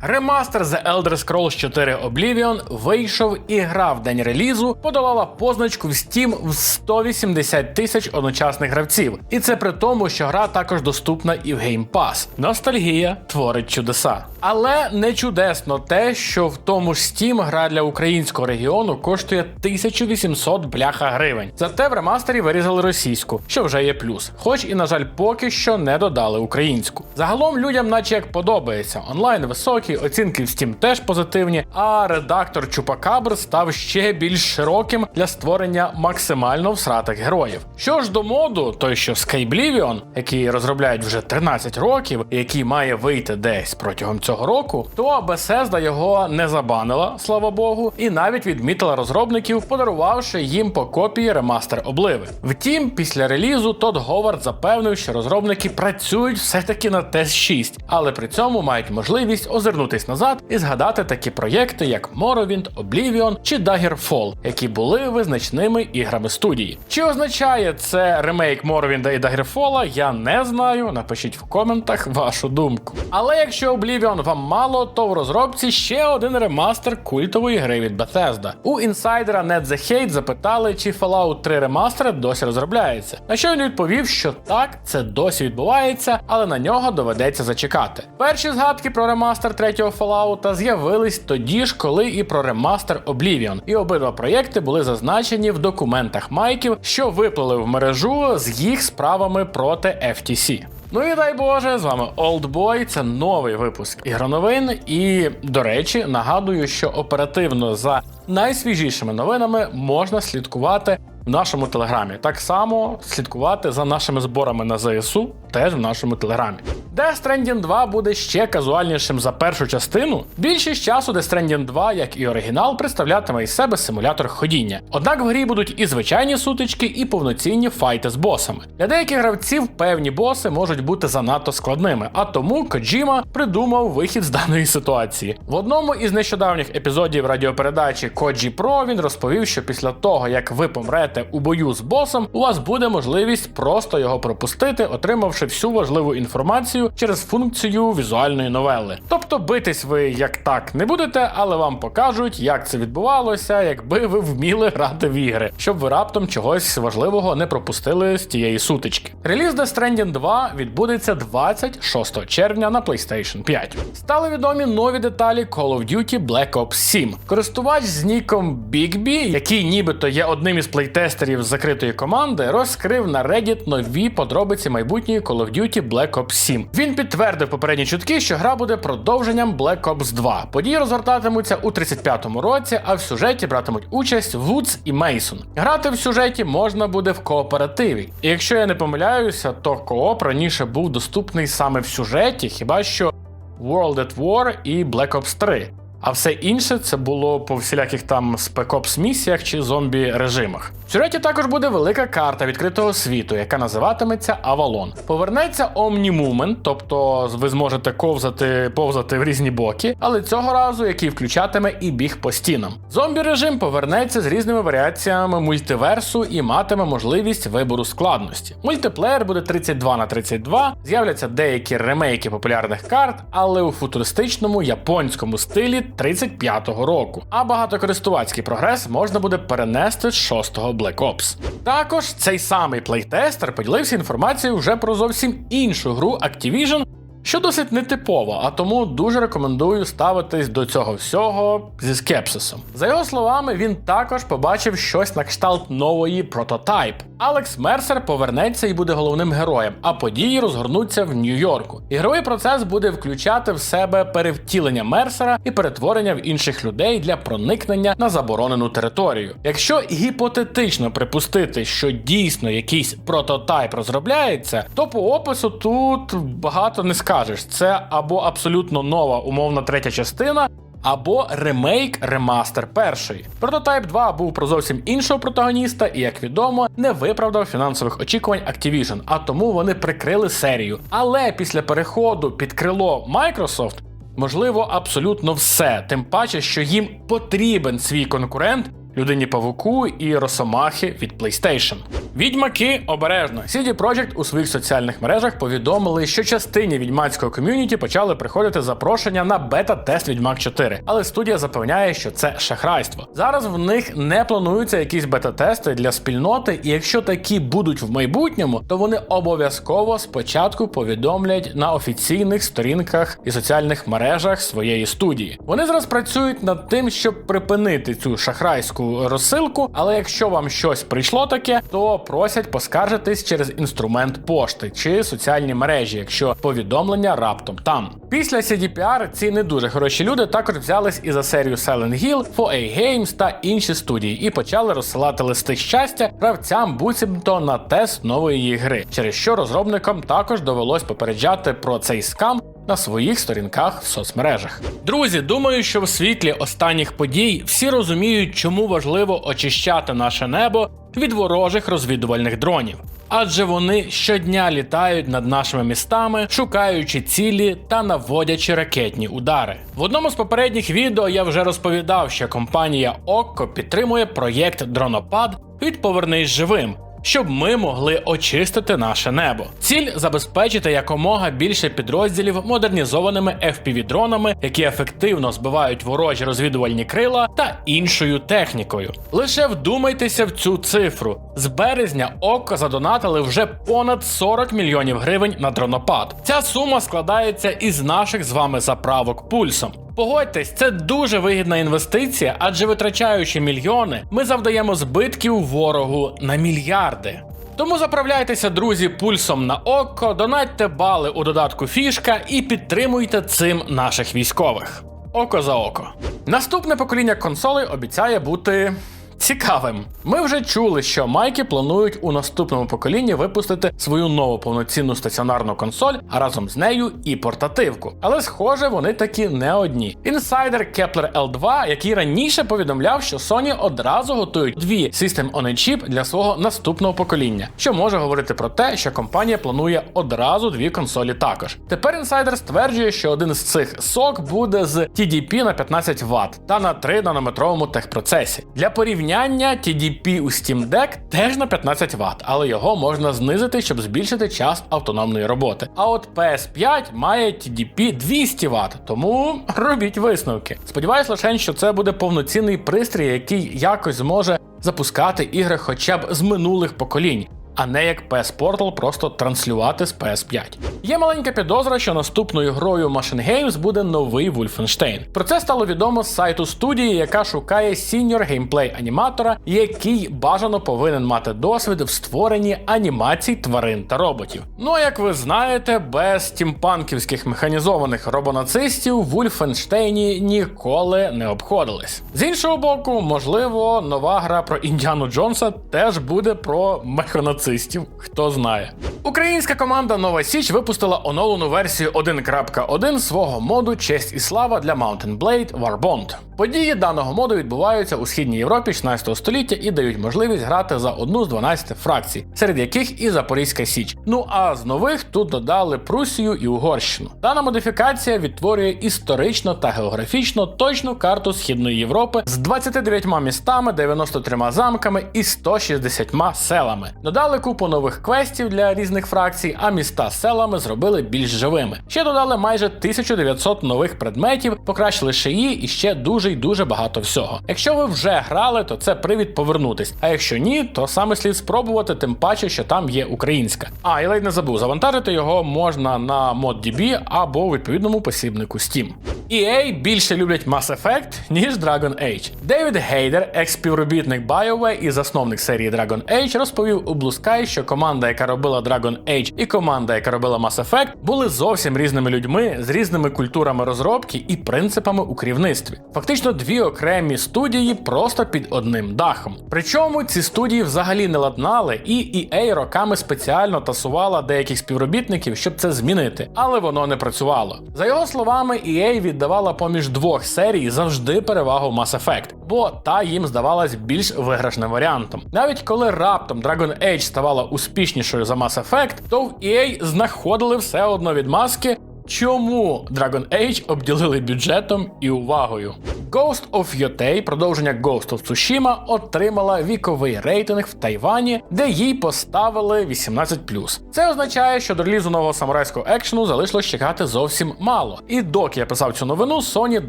Ремастер The Elder Scrolls 4 Oblivion вийшов і гра в день релізу подолала позначку в Steam в 180 тисяч одночасних гравців. І це при тому, що гра також доступна і в Game Pass. Ностальгія творить чудеса. Але не чудесно те, що в тому ж Steam гра для українського регіону коштує 1800 бляха гривень. Зате в ремастері вирізали російську, що вже є плюс. Хоч і, на жаль, поки що не додали українську. Загалом людям, наче як подобається, онлайн високий, оцінки в Steam теж позитивні, а редактор Чупакабр став ще більш широким для створення максимально всратих героїв. Що ж до моду, той що Skyblivion, який розробляють вже 13 років, і який має вийти десь протягом цього року, то Bethesda його не забанила, слава Богу, і навіть відмітила розробників, подарувавши їм по копії ремастер обливи. Втім, після релізу Тодд Говард запевнив, що розробники працюють все-таки на TES 6, але при цьому мають можливість озирнутись назад і згадати такі проєкти, як Morrowind, Oblivion чи Daggerfall, які були визначними іграми студії. Чи означає це ремейк Morrowind і Daggerfall, я не знаю. Напишіть в коментах вашу думку. Але якщо Oblivion вам мало, то в розробці ще один ремастер культової гри від Bethesda. У інсайдера Net The Hate запитали, чи Fallout 3 ремастер досі розробляється. На що він відповів, що так, це досі відбувається, але на нього доведеться зачекати. Перші згадки про ремастер третього Fallout з'явились тоді ж, коли і про ремастер Oblivion. І обидва проєкти були зазначені в документах майків, що виплили в мережу з їх справами проти FTC. Ну і дай Боже, з вами Oldboy, це новий випуск ігроновин. І, до речі, нагадую, що оперативно за найсвіжішими новинами можна слідкувати в нашому телеграмі. Так само слідкувати за нашими зборами на ЗСУ теж в нашому телеграмі. Death Stranding 2 буде ще казуальнішим за першу частину. Більшість часу Death Stranding 2, як і оригінал, представлятиме із себе симулятор ходіння. Однак в грі будуть і звичайні сутички, і повноцінні файти з босами. Для деяких гравців певні боси можуть бути занадто складними, а тому Коджіма придумав вихід з даної ситуації. В одному із нещодавніх епізодів радіопередачі Коджі Про він розповів, що після того, як ви помрете у бою з босом, у вас буде можливість просто його пропустити, отримавши всю важливу інформацію через функцію візуальної новели. Тобто битись ви як так не будете, але вам покажуть, як це відбувалося, якби ви вміли грати в ігри, щоб ви раптом чогось важливого не пропустили з тієї сутички. Реліз Death Stranding 2 відбудеться 26 червня на PlayStation 5. Стали відомі нові деталі Call of Duty Black Ops 7. Користувач з ніком Bigby, який нібито є одним із плейтестерів з закритої команди, розкрив на Reddit нові подробиці майбутньої Call of Duty Black Ops 7. Він підтвердив попередні чутки, що гра буде продовженням Black Ops 2. Події розгортатимуться у 35-му році, а в сюжеті братимуть участь Вудс і Мейсон. Грати в сюжеті можна буде в кооперативі. І якщо я не помиляюся, то кооп раніше був доступний саме в сюжеті, хіба що World at War і Black Ops 3. А все інше це було по всіляких там Ops місіях чи зомбі режимах. В сюжеті також буде велика карта відкритого світу, яка називатиметься Авалон. Повернеться Omni-Movement, тобто ви зможете ковзати, повзати в різні боки, але цього разу який включатиме і біг по стінам. Зомбі режим повернеться з різними варіаціями мультиверсу і матиме можливість вибору складності. Мультиплеєр буде 32 на 32, з'являться деякі ремейки популярних карт, але у футуристичному японському стилі 35-го року. А багатокористувацький прогрес можна буде перенести з 6-го Black Ops. Також цей самий плейтестер поділився інформацією вже про зовсім іншу гру Activision, що досить нетипово, а тому дуже рекомендую ставитись до цього всього зі скепсисом. За його словами, він також побачив щось на кшталт нової прототайп. Алекс Мерсер повернеться і буде головним героєм, а події розгорнуться в Нью-Йорку. Ігровий процес буде включати в себе перевтілення Мерсера і перетворення в інших людей для проникнення на заборонену територію. Якщо гіпотетично припустити, що дійсно якийсь прототайп розробляється, то по опису тут багато не скажеш. Це або абсолютно нова умовна третя частина. Або ремейк ремастер першої. Прототайп 2 був про зовсім іншого протагоніста, і, як відомо, не виправдав фінансових очікувань Activision, а тому вони прикрили серію. Але після переходу під крило Microsoft можливо абсолютно все, тим паче, що їм потрібен свій конкурент людині павуку і росомахи від PlayStation. Відьмаки обережно. CD Projekt у своїх соціальних мережах повідомили, що частині відьмацького ком'юніті почали приходити запрошення на бета-тест Відьмак 4. Але студія запевняє, що це шахрайство. Зараз в них не плануються якісь бета-тести для спільноти, і якщо такі будуть в майбутньому, то вони обов'язково спочатку повідомлять на офіційних сторінках і соціальних мережах своєї студії. Вони зараз працюють над тим, щоб припинити цю шахрайську розсилку, але якщо вам щось прийшло таке, то просять поскаржитись через інструмент пошти чи соціальні мережі, якщо повідомлення раптом там. Після CDPR ці не дуже хороші люди також взялись і за серію Silent Hill, 4A Games та інші студії і почали розсилати листи щастя гравцям буцімто на тест нової гри, через що розробникам також довелось попереджати про цей скам на своїх сторінках в соцмережах. Друзі, думаю, що в світлі останніх подій всі розуміють, чому важливо очищати наше небо від ворожих розвідувальних дронів. Адже вони щодня літають над нашими містами, шукаючи цілі та наводячи ракетні удари. В одному з попередніх відео я вже розповідав, що компанія Okko підтримує проєкт Дронопад від Повернись живим щоб ми могли очистити наше небо. Ціль забезпечити якомога більше підрозділів модернізованими FPV-дронами, які ефективно збивають ворожі розвідувальні крила та іншою технікою. Лише вдумайтеся в цю цифру. З березня ОККО задонатили вже понад 40 мільйонів гривень на дронопад. Ця сума складається із наших з вами заправок пульсом. Погодьтесь, це дуже вигідна інвестиція, адже витрачаючи мільйони, ми завдаємо збитків ворогу на мільярди. Тому заправляйтеся, друзі, пульсом на око, донатьте бали у додатку фішка і підтримуйте цим наших військових. Око за око. Наступне покоління консолей обіцяє бути цікавим. Ми вже чули, що майки планують у наступному поколінні випустити свою нову повноцінну стаціонарну консоль, а разом з нею і портативку. Але схоже, вони такі не одні. Інсайдер Kepler L2, який раніше повідомляв, що Sony одразу готують дві System on a Chip для свого наступного покоління, що може говорити про те, що компанія планує одразу дві консолі також. Тепер інсайдер стверджує, що один з цих сок буде з TDP на 15 Вт та на 3 нанометровому техпроцесі. Для порівняння TDP у Steam Deck теж на 15 Вт, але його можна знизити, щоб збільшити час автономної роботи. А от PS5 має TDP 200 Вт, тому робіть висновки. Сподіваюсь лише, що це буде повноцінний пристрій, який якось зможе запускати ігри хоча б з минулих поколінь а не як PS Portal просто транслювати з PS5. Є маленька підозра, що наступною грою Machine Games буде новий Wolfenstein. Про це стало відомо з сайту студії, яка шукає сіньор геймплей аніматора, який бажано повинен мати досвід в створенні анімацій тварин та роботів. Ну а як ви знаєте, без стімпанківських механізованих робонацистів в Wolfenstein ніколи не обходились. З іншого боку, можливо, нова гра про Індіану Джонса теж буде про механацистів нацистів, хто знає. Українська команда Нова Січ випустила оновлену версію 1.1 свого моду Честь і слава для Mountain Blade Warbond. Події даного моду відбуваються у східній Європі 16 століття і дають можливість грати за одну з 12 фракцій, серед яких і Запорізька Січ. Ну а з нових тут додали Прусію і Угорщину. Дана модифікація відтворює історично та географічно точну карту Східної Європи з 29 містами, 93 замками і 160 селами. Додали купу нових квестів для різних фракцій, а міста з селами зробили більш живими. Ще додали майже 1900 нових предметів, покращили шиї і ще дуже й дуже багато всього. Якщо ви вже грали, то це привід повернутись. А якщо ні, то саме слід спробувати, тим паче, що там є українська. А, і ледь не забув, завантажити його можна на ModDB або у відповідному посібнику Steam. EA більше люблять Mass Effect, ніж Dragon Age. Девід Гейдер, екс-співробітник BioWare і засновник серії Dragon Age, розповів у Blue Sky, що команда, яка робила Dragon Age, і команда, яка робила Mass Effect, були зовсім різними людьми з різними культурами розробки і принципами у керівництві. Фактично дві окремі студії просто під одним дахом. Причому ці студії взагалі не ладнали, і EA роками спеціально тасувала деяких співробітників, щоб це змінити, але воно не працювало. За його словами, EA віддавала поміж двох серій завжди перевагу Mass Effect, бо та їм здавалась більш виграшним варіантом. Навіть коли раптом Dragon Age ставала успішнішою за Mass Effect, то в EA знаходили все одно відмазки, чому Dragon Age обділили бюджетом і увагою. Ghost of Yotei, продовження Ghost of Tsushima, отримала віковий рейтинг в Тайвані, де їй поставили 18+. Це означає, що до релізу нового самурайського екшену залишилось чекати зовсім мало. І доки я писав цю новину, Sony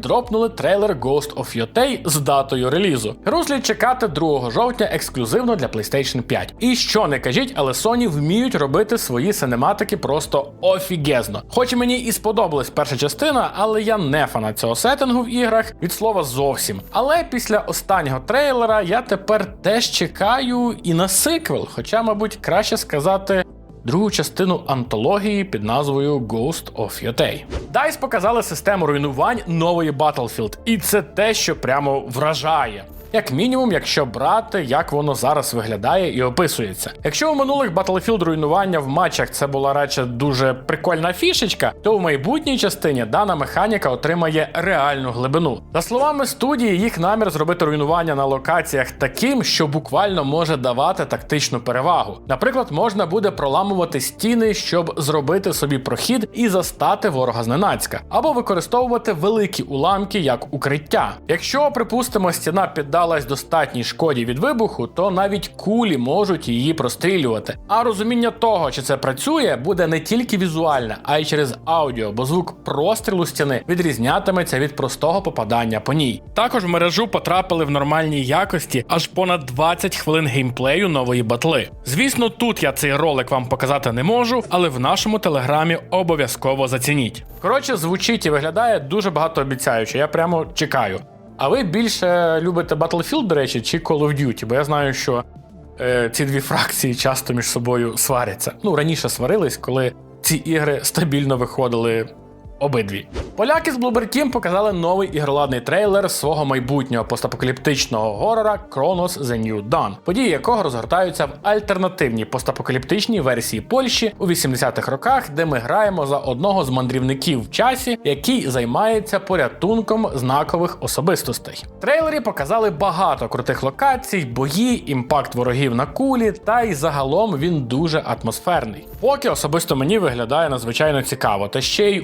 дропнули трейлер Ghost of Yotei з датою релізу. Гру чекати 2 жовтня ексклюзивно для PlayStation 5. І що не кажіть, але Sony вміють робити свої синематики просто офігезно. Хоч мені і сподобалась перша частина, але я не фанат цього сеттингу в іграх від слова зовсім. Але після останнього трейлера я тепер теж чекаю і на сиквел, хоча, мабуть, краще сказати. Другу частину антології під назвою Ghost of Yotei. DICE показали систему руйнувань нової Battlefield, і це те, що прямо вражає. Як мінімум, якщо брати, як воно зараз виглядає і описується. Якщо у минулих Battlefield руйнування в матчах це була радше дуже прикольна фішечка, то у майбутній частині дана механіка отримає реальну глибину. За словами студії, їх намір зробити руйнування на локаціях таким, що буквально може давати тактичну перевагу. Наприклад, можна буде проламувати стіни, щоб зробити собі прохід і застати ворога зненацька, або використовувати великі уламки як укриття. Якщо, припустимо, стіна піддалась достатній шкоді від вибуху, то навіть кулі можуть її прострілювати. А розуміння того, чи це працює, буде не тільки візуальне, а й через аудіо, бо звук прострілу стіни відрізнятиметься від простого попадання по ній. Також в мережу потрапили в нормальній якості аж понад 20 хвилин геймплею нової батли. Звісно, тут я цей ролик вам показати не можу, але в нашому телеграмі обов'язково зацініть. Коротше, звучить і виглядає дуже багатообіцяюче. Я прямо чекаю. А ви більше любите Battlefield, до речі, чи Call of Duty? Бо я знаю, що е, ці дві фракції часто між собою сваряться. Ну, раніше сварились, коли ці ігри стабільно виходили обидві. Поляки з Bloober Team показали новий ігроладний трейлер свого майбутнього постапокаліптичного горора Chronos The New Dawn, події якого розгортаються в альтернативній постапокаліптичній версії Польщі у 80-х роках, де ми граємо за одного з мандрівників в часі, який займається порятунком знакових особистостей. В трейлері показали багато крутих локацій, бої, імпакт ворогів на кулі, та й загалом він дуже атмосферний. Поки особисто мені виглядає надзвичайно цікаво, та ще й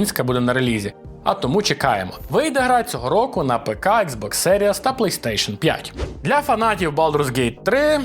українська буде на релізі. А тому чекаємо. Вийде гра цього року на ПК, Xbox Series та PlayStation 5. Для фанатів Baldur's Gate 3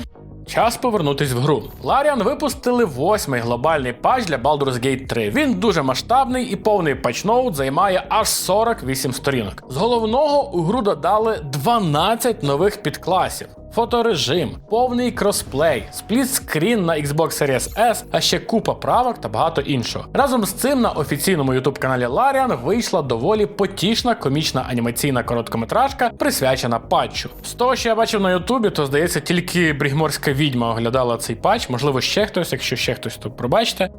Час повернутись в гру. Larian випустили восьмий глобальний патч для Baldur's Gate 3. Він дуже масштабний і повний патчноут займає аж 48 сторінок. З головного у гру додали 12 нових підкласів. Фоторежим, повний кросплей, сплітскрін на Xbox Series S, а ще купа правок та багато іншого. Разом з цим на офіційному youtube каналі Larian вийшла доволі потішна комічна анімаційна короткометражка, присвячена патчу. З того, що я бачив на Ютубі, то здається, тільки брігморська відьма оглядала цей патч, можливо, ще хтось, якщо ще хтось, то пробачте.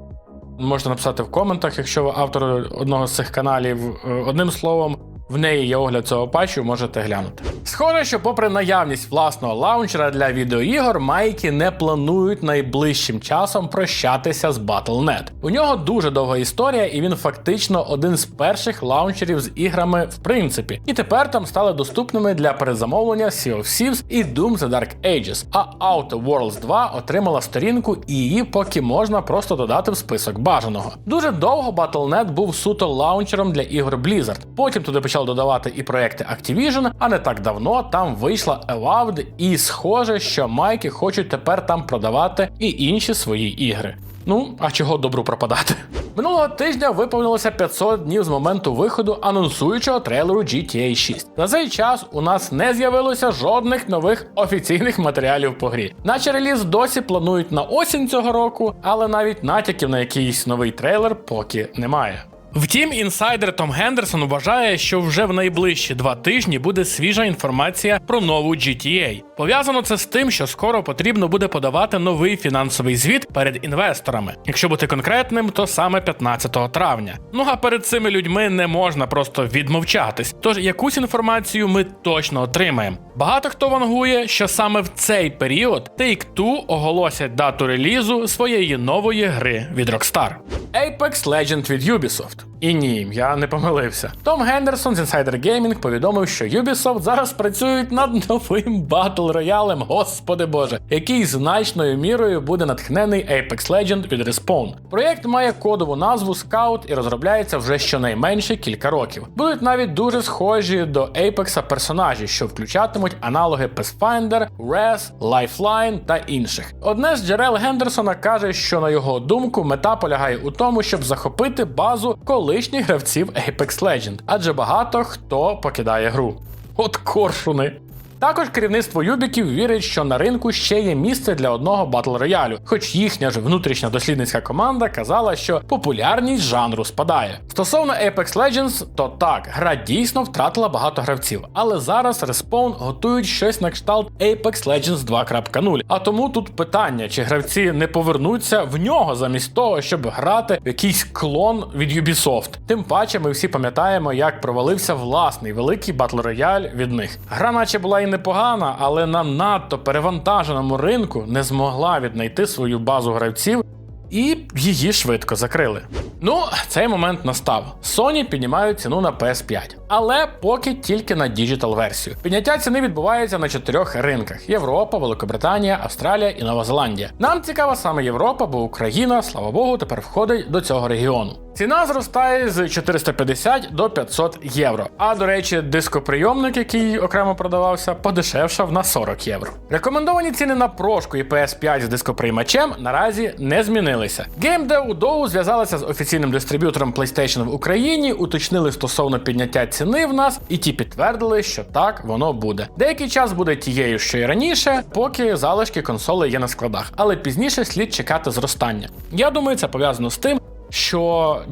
Можете написати в коментах, якщо ви автор одного з цих каналів. Е, Одним словом, в неї є огляд цього патчу, можете глянути. Схоже, що, попри наявність власного лаунчера для відеоігор, майки не планують найближчим часом прощатися з Battle.net. У нього дуже довга історія, і він фактично один з перших лаунчерів з іграми в принципі. І тепер там стали доступними для перезамовлення Sea of Thieves і Doom The Dark Ages. А Outer Worlds 2 отримала сторінку, і її поки можна просто додати в список бажаного. Дуже довго Battle.net був суто лаунчером для ігор Blizzard. Потім туди почали додавати і проекти Activision, а не так давно там вийшла Avowed, і схоже, що майки хочуть тепер там продавати і інші свої ігри. Ну, а чого добру пропадати? Минулого тижня виповнилося 500 днів з моменту виходу анонсуючого трейлеру GTA 6. За цей час у нас не з'явилося жодних нових офіційних матеріалів по грі. Наче реліз досі планують на осінь цього року, але навіть натяків на якийсь новий трейлер поки немає. Втім, інсайдер Том Гендерсон вважає, що вже в найближчі два тижні буде свіжа інформація про нову GTA. Пов'язано це з тим, що скоро потрібно буде подавати новий фінансовий звіт перед інвесторами. Якщо бути конкретним, то саме 15 травня. Ну а перед цими людьми не можна просто відмовчатись. Тож якусь інформацію ми точно отримаємо. Багато хто вангує, що саме в цей період Take-Two оголосять дату релізу своєї нової гри від Rockstar. Apex Legend від Ubisoft. І ні, я не помилився. Том Гендерсон з Insider Gaming повідомив, що Ubisoft зараз працюють над новим батл роялем, господи боже, який значною мірою буде натхнений Apex Legend від Respawn. Проєкт має кодову назву Scout і розробляється вже щонайменше кілька років. Будуть навіть дуже схожі до Apex персонажі, що включатимуть аналоги Pathfinder, Res, Lifeline та інших. Одне з джерел Гендерсона каже, що на його думку мета полягає у тому, щоб захопити базу колишніх гравців Apex Legend, адже багато хто покидає гру. От коршуни. Також керівництво Юбіків вірить, що на ринку ще є місце для одного батл роялю, хоч їхня ж внутрішня дослідницька команда казала, що популярність жанру спадає. Стосовно Apex Legends, то так, гра дійсно втратила багато гравців, але зараз Respawn готують щось на кшталт Apex Legends 2.0. А тому тут питання, чи гравці не повернуться в нього замість того, щоб грати в якийсь клон від Ubisoft. Тим паче, ми всі пам'ятаємо, як провалився власний великий батл рояль від них. Гра, наче була і непогана, але на надто перевантаженому ринку не змогла віднайти свою базу гравців. І її швидко закрили. Ну, цей момент настав. Sony піднімають ціну на PS5, але поки тільки на діджитал версію. Підняття ціни відбувається на чотирьох ринках: Європа, Великобританія, Австралія і Нова Зеландія. Нам цікава саме Європа, бо Україна, слава Богу, тепер входить до цього регіону. Ціна зростає з 450 до 500 євро. А до речі, дископрийомник, який окремо продавався, подешевшав на 40 євро. Рекомендовані ціни на прошку і PS5 з дископриймачем наразі не змінилися. GameDev Dow зв'язалася з офіційним дистриб'ютором PlayStation в Україні, уточнили стосовно підняття ціни в нас, і ті підтвердили, що так воно буде. Деякий час буде тією, що й раніше, поки залишки консолей є на складах, але пізніше слід чекати зростання. Я думаю, це пов'язано з тим що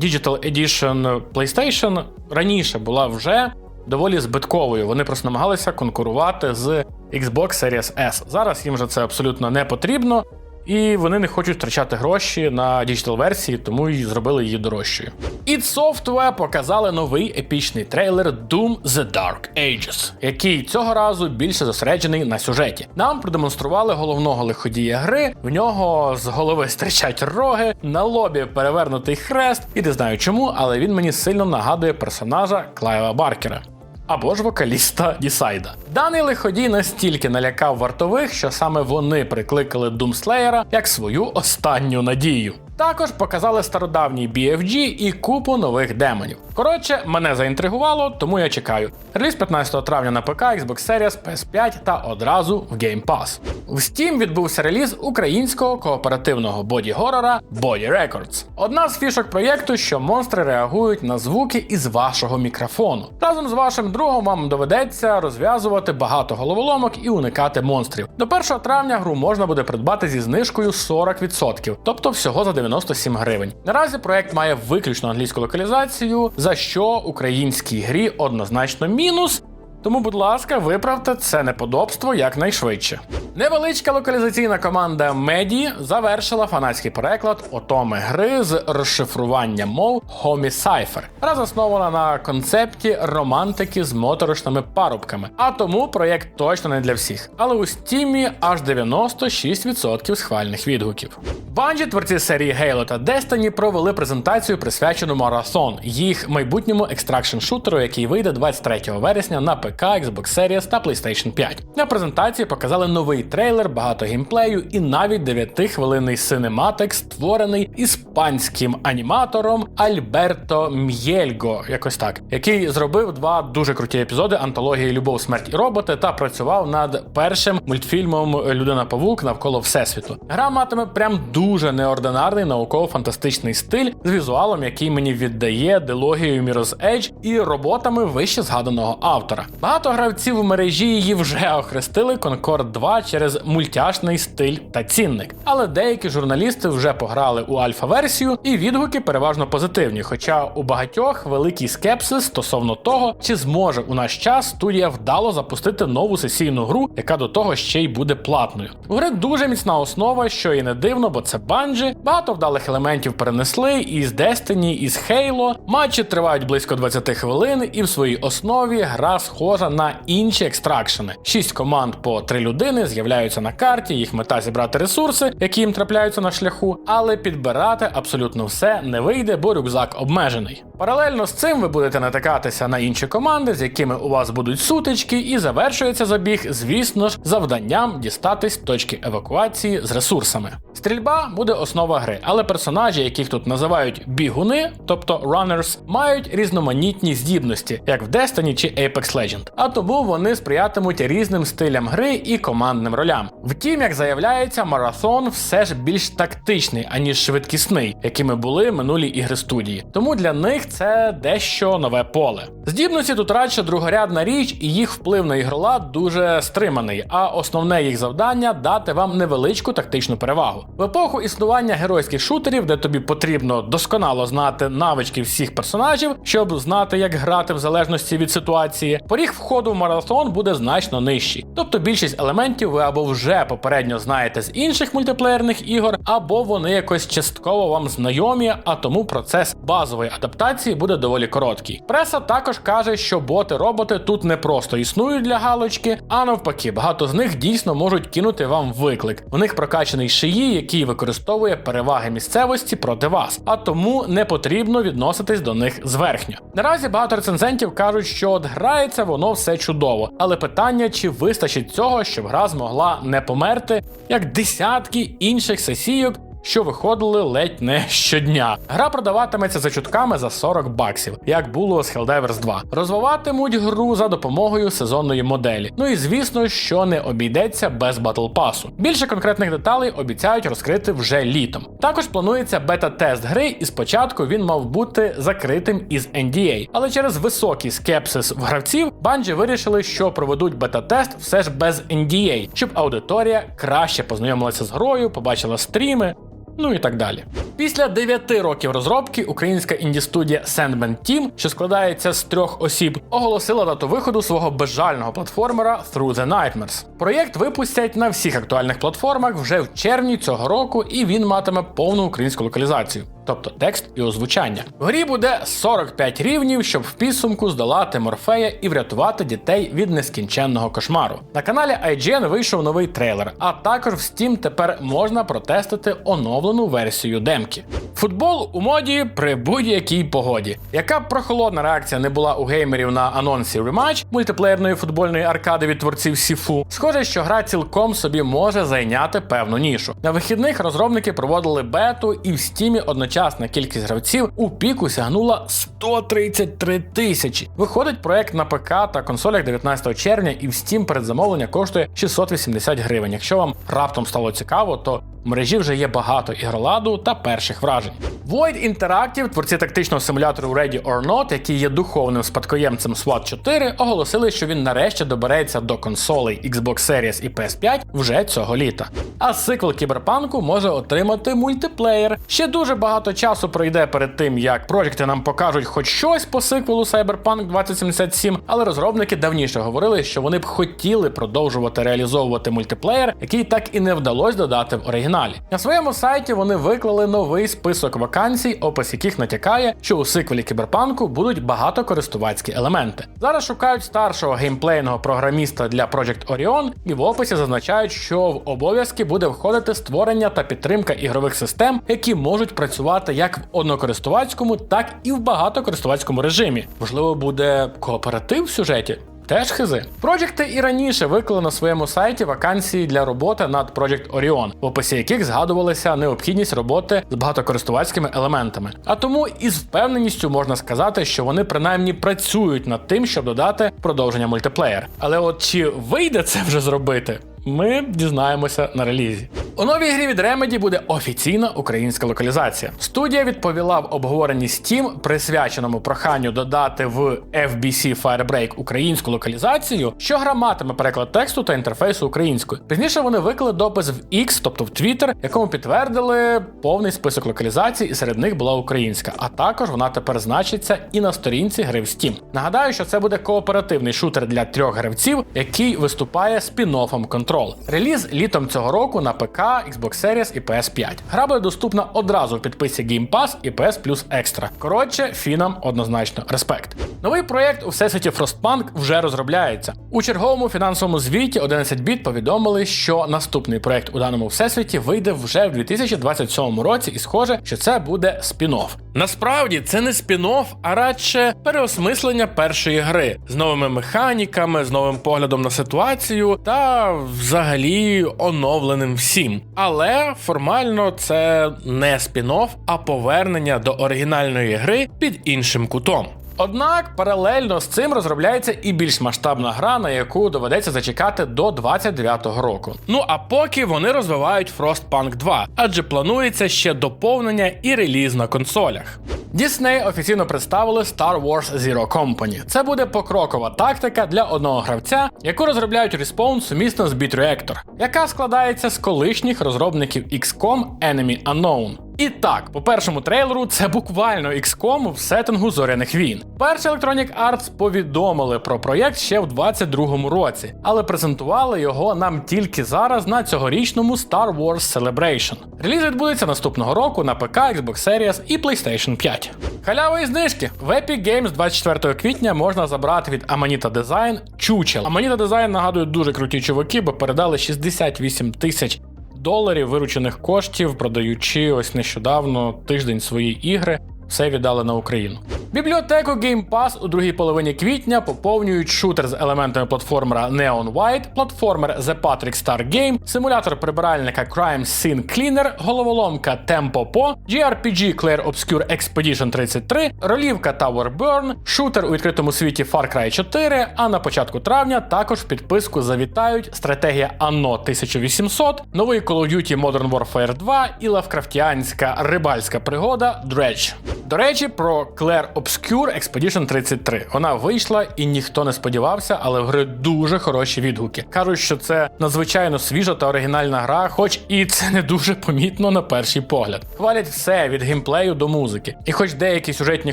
Digital Edition PlayStation раніше була вже доволі збитковою. Вони просто намагалися конкурувати з Xbox Series S. Зараз їм же це абсолютно не потрібно. І вони не хочуть втрачати гроші на діджитал версії, тому і зробили її дорожчою. id Software показали новий епічний трейлер Doom The Dark Ages, який цього разу більше зосереджений на сюжеті. Нам продемонстрували головного лиходія гри. В нього з голови стирчать роги, на лобі перевернутий хрест, і не знаю чому, але він мені сильно нагадує персонажа Клайва Баркера або ж вокаліста Дісайда. Даний лиходій настільки налякав вартових, що саме вони прикликали Думслеєра як свою останню надію. Також показали стародавній BFG і купу нових демонів. Коротше, мене заінтригувало, тому я чекаю. Реліз 15 травня на ПК, Xbox Series, PS5 та одразу в Game Pass. В Steam відбувся реліз українського кооперативного боді-горора Body Records. Одна з фішок проєкту, що монстри реагують на звуки із вашого мікрофону. Разом з вашим другом вам доведеться розв'язувати багато головоломок і уникати монстрів. До 1 травня гру можна буде придбати зі знижкою 40%, тобто всього за 97 гривень. Наразі проект має виключно англійську локалізацію, за що українській грі однозначно мінус. Тому, будь ласка, виправте це неподобство якнайшвидше. Невеличка локалізаційна команда Меді завершила фанатський переклад отоми гри з розшифруванням мов Homicipher. Гра заснована на концепті романтики з моторошними парубками, а тому проєкт точно не для всіх. Але у стімі аж 96% схвальних відгуків. Bungie, творці серії Halo та Destiny, провели презентацію, присвячену Marathon, їх майбутньому екстракшн шутеру, який вийде 23 вересня на ПК, Xbox Series та PlayStation 5. На презентації показали новий трейлер, багато геймплею і навіть 9-хвилинний синематик, створений іспанським аніматором Альберто М'єльго, якось так, який зробив два дуже круті епізоди антології Любов, смерть і роботи та працював над першим мультфільмом Людина Павук навколо Всесвіту. Гра матиме прям дуже неординарний науково-фантастичний стиль з візуалом, який мені віддає дилогію Mirror's Edge і роботами вище згаданого автора. Багато гравців в мережі її вже охрестили Concord 2 через мультяшний стиль та цінник. Але деякі журналісти вже пограли у альфа-версію, і відгуки переважно позитивні. Хоча у багатьох великий скепсис стосовно того, чи зможе у наш час студія вдало запустити нову сесійну гру, яка до того ще й буде платною. У гри дуже міцна основа, що і не дивно, бо це банджі. Багато вдалих елементів перенесли із Destiny, із Halo. Матчі тривають близько 20 хвилин, і в своїй основі гра схожа на інші екстракшени. Шість команд по три людини з'являються на карті, їх мета зібрати ресурси, які їм трапляються на шляху, але підбирати абсолютно все не вийде, бо рюкзак обмежений. Паралельно з цим ви будете натикатися на інші команди, з якими у вас будуть сутички, і завершується забіг, звісно ж, завданням дістатись точки евакуації з ресурсами. Стрільба буде основа гри, але персонажі, яких тут називають бігуни, тобто runners, мають різноманітні здібності, як в Destiny чи Apex Legend. А тому вони сприятимуть різним стилям гри і командним ролям. Втім, як заявляється, марафон все ж більш тактичний, аніж швидкісний, якими були минулі ігри студії. Тому для них це дещо нове поле. Здібності тут радше другорядна річ, і їх вплив на ігролад дуже стриманий, а основне їх завдання дати вам невеличку тактичну перевагу. В епоху існування геройських шутерів, де тобі потрібно досконало знати навички всіх персонажів, щоб знати, як грати в залежності від ситуації, поріг входу в марафон буде значно нижчий. Тобто більшість елементів ви або вже попередньо знаєте з інших мультиплеєрних ігор, або вони якось частково вам знайомі, а тому процес базової адаптації буде доволі короткий. Преса також каже, що боти-роботи тут не просто існують для галочки, а навпаки, багато з них дійсно можуть кинути вам виклик. У них прокачаний шиї, який використовує переваги місцевості проти вас, а тому не потрібно відноситись до них зверхньо. Наразі багато рецензентів кажуть, що от грається воно все чудово, але питання, чи вистачить цього, щоб гра змогла не померти, як десятки інших сесійок. Що виходили ледь не щодня. Гра продаватиметься за чутками за 40 баксів, як було з Helldivers 2. Розвиватимуть гру за допомогою сезонної моделі. Ну і звісно, що не обійдеться без батл пасу. Більше конкретних деталей обіцяють розкрити вже літом. Також планується бета-тест гри, і спочатку він мав бути закритим із NDA. Але через високий скепсис в гравців банджі вирішили, що проведуть бета-тест все ж без NDA, щоб аудиторія краще познайомилася з грою, побачила стріми. Ну і так далі. Після 9 років розробки українська інді-студія Sandman Team, що складається з трьох осіб, оголосила дату виходу свого безжального платформера Through the Nightmares. Проєкт випустять на всіх актуальних платформах вже в червні цього року, і він матиме повну українську локалізацію. Тобто текст і озвучання. В грі буде 45 рівнів, щоб в підсумку здолати Морфея і врятувати дітей від нескінченного кошмару. На каналі IGN вийшов новий трейлер, а також в Steam тепер можна протестити оновлену версію демки. Футбол у моді при будь-якій погоді. Яка б прохолодна реакція не була у геймерів на анонсі рематч мультиплеєрної футбольної аркади від творців Сіфу, схоже, що гра цілком собі може зайняти певну нішу. На вихідних розробники проводили бету, і в стімі одночасна кількість гравців у піку сягнула 133 тисячі. Виходить проект на ПК та консолях 19 червня, і в Steam передзамовлення коштує 680 гривень. Якщо вам раптом стало цікаво, то в мережі вже є багато ігроладу та перших вражень. Void Interactive, творці тактичного симулятору Ready or Not, який є духовним спадкоємцем SWAT 4, оголосили, що він нарешті добереться до консолей Xbox Series і PS5 вже цього літа. А сиквел кіберпанку може отримати мультиплеєр. Ще дуже багато часу пройде перед тим, як проєкти нам покажуть хоч щось по сиквелу Cyberpunk 2077, але розробники давніше говорили, що вони б хотіли продовжувати реалізовувати мультиплеєр, який так і не вдалося додати в оригіналі. На своєму сайті вони виклали новий список вакансій, опис яких натякає, що у сиквелі кіберпанку будуть багатокористувацькі елементи. Зараз шукають старшого геймплейного програміста для Project Orion, і в описі зазначають, що в обов'язки буде входити створення та підтримка ігрових систем, які можуть працювати як в однокористувацькому, так і в багатокористувацькому режимі. Можливо, буде кооператив в сюжеті. Теж хизи. Проджекти і раніше виклали на своєму сайті вакансії для роботи над Project Orion, в описі яких згадувалася необхідність роботи з багатокористувацькими елементами. А тому із впевненістю можна сказати, що вони принаймні працюють над тим, щоб додати продовження мультиплеєр. Але от чи вийде це вже зробити? Ми дізнаємося на релізі. У новій грі від Remedy буде офіційна українська локалізація. Студія відповіла в обговоренні Steam, присвяченому проханню додати в FBC Firebreak українську локалізацію, що гра матиме переклад тексту та інтерфейсу українською. Пізніше вони виклали допис в X, тобто в Twitter, якому підтвердили повний список локалізацій, і серед них була українська. А також вона тепер значиться і на сторінці гри в Steam. Нагадаю, що це буде кооперативний шутер для трьох гравців, який виступає спін-оффом Control. Реліз літом цього року на ПК Xbox Series і PS5. Гра буде доступна одразу в підписці Game Pass і PS Plus Extra. Коротше, фінам однозначно респект. Новий проєкт у всесвіті Frostpunk вже розробляється. У черговому фінансовому звіті 11bit повідомили, що наступний проєкт у даному всесвіті вийде вже в 2027 році, і схоже, що це буде спін-офф. Насправді це не спін-офф, а радше переосмислення першої гри з новими механіками, з новим поглядом на ситуацію та взагалі оновленим всім. Але формально це не спін-офф, а повернення до оригінальної гри під іншим кутом. Однак паралельно з цим розробляється і більш масштабна гра, на яку доведеться зачекати до 29-го року. Ну а поки вони розвивають Frostpunk 2, адже планується ще доповнення і реліз на консолях. Disney офіційно представили Star Wars Zero Company. Це буде покрокова тактика для одного гравця, яку розробляють Respawn сумісно з Beat Reactor, яка складається з колишніх розробників XCOM Enemy Unknown. І так, по першому трейлеру це буквально XCOM в сеттингу зоряних війн. Перший Electronic Arts повідомили про проєкт ще в 22-му році, але презентували його нам тільки зараз на цьогорічному Star Wars Celebration. Реліз відбудеться наступного року на ПК, Xbox Series і PlayStation 5. Халява і знижки в Epic Games 24 квітня можна забрати від Amanita Design чучел. Amanita Design нагадую дуже круті чуваки, бо передали 68 тисяч доларів виручених коштів, продаючи ось нещодавно тиждень свої ігри. Все віддали на Україну. Бібліотеку Game Pass у другій половині квітня поповнюють шутер з елементами платформера Neon White, платформер The Patrick Star Game, симулятор прибиральника Crime Scene Cleaner, головоломка Tempo Po, JRPG Clair Obscure Expedition 33, ролівка Tower Burn, шутер у відкритому світі Far Cry 4, а на початку травня також в підписку завітають стратегія Anno 1800, новий Call of Duty Modern Warfare 2 і лавкрафтіанська рибальська пригода Dredge. До речі, про Claire Obscure Expedition 33. Вона вийшла і ніхто не сподівався, але в гри дуже хороші відгуки. Кажуть, що це надзвичайно свіжа та оригінальна гра, хоч і це не дуже помітно на перший погляд. Хвалять все від геймплею до музики. І хоч деякі сюжетні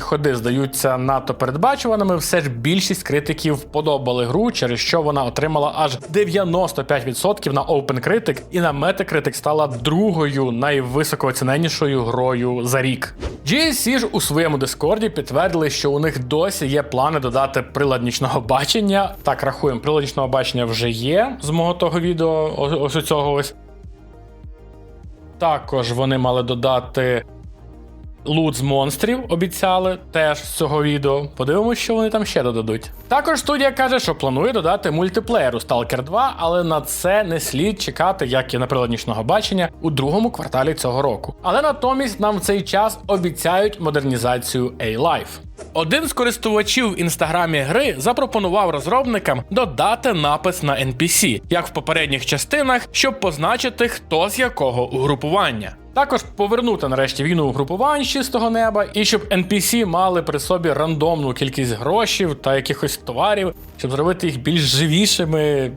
ходи здаються надто передбачуваними, все ж більшість критиків вподобали гру, через що вона отримала аж 95% на OpenCritic і на Metacritic стала другою найвисокооціненнішою грою за рік. GSC ж у своєму дискорді підтвердили, що у них досі є плани додати прилад нічного бачення. Так, рахуємо, прилад нічного бачення вже є з мого того відео, ось у цього ось. Також вони мали додати лут з монстрів, обіцяли теж з цього відео. Подивимось, що вони там ще додадуть. Також студія каже, що планує додати мультиплеєр у Stalker 2, але на це не слід чекати, як і на приладнічного бачення, у другому кварталі цього року. Але натомість нам в цей час обіцяють модернізацію A-Life. Один з користувачів в інстаграмі гри запропонував розробникам додати напис на NPC, як в попередніх частинах, щоб позначити, хто з якого угрупування. Також повернути нарешті війну угрупувань з чистого неба, і щоб NPC мали при собі рандомну кількість грошей та якихось товарів, щоб зробити їх більш живішими.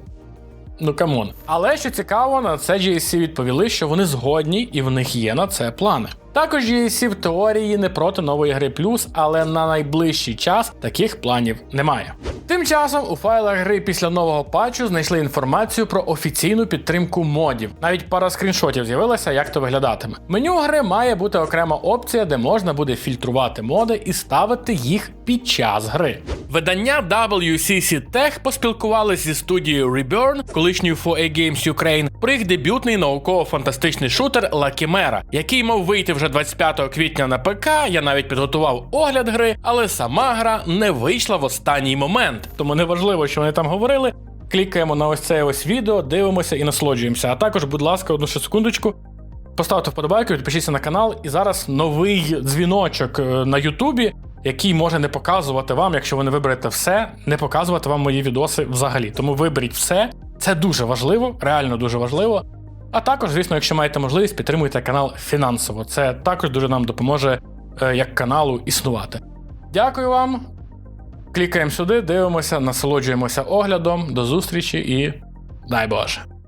Ну камон. Але що цікаво, на це GSC відповіли, що вони згодні і в них є на це плани. Також GSC в теорії не проти нової гри плюс, але на найближчий час таких планів немає. Тим часом у файлах гри після нового патчу знайшли інформацію про офіційну підтримку модів. Навіть пара скріншотів з'явилася, як то виглядатиме. Меню гри має бути окрема опція, де можна буде фільтрувати моди і ставити їх під час гри. Видання WCC Tech поспілкувалися зі студією Reburn, колишньою 4A Games Ukraine, їх дебютний науково-фантастичний шутер Chimera, який мав вийти вже 25 квітня на ПК. Я навіть підготував огляд гри, але сама гра не вийшла в останній момент. Тому неважливо, що вони там говорили. Клікаємо на ось це ось відео, дивимося і насолоджуємося. А також, будь ласка, одну ще секундочку. Поставте вподобайку, підпишіться на канал. І зараз новий дзвіночок е, на Ютубі, який може не показувати вам, якщо ви не виберете все, не показувати вам мої відоси взагалі. Тому виберіть все. Це дуже важливо, реально дуже важливо. А також, звісно, якщо маєте можливість, підтримуйте канал фінансово. Це також дуже нам допоможе е, як каналу існувати. Дякую вам. Клікаємо сюди, дивимося, насолоджуємося оглядом. До зустрічі і дай Боже!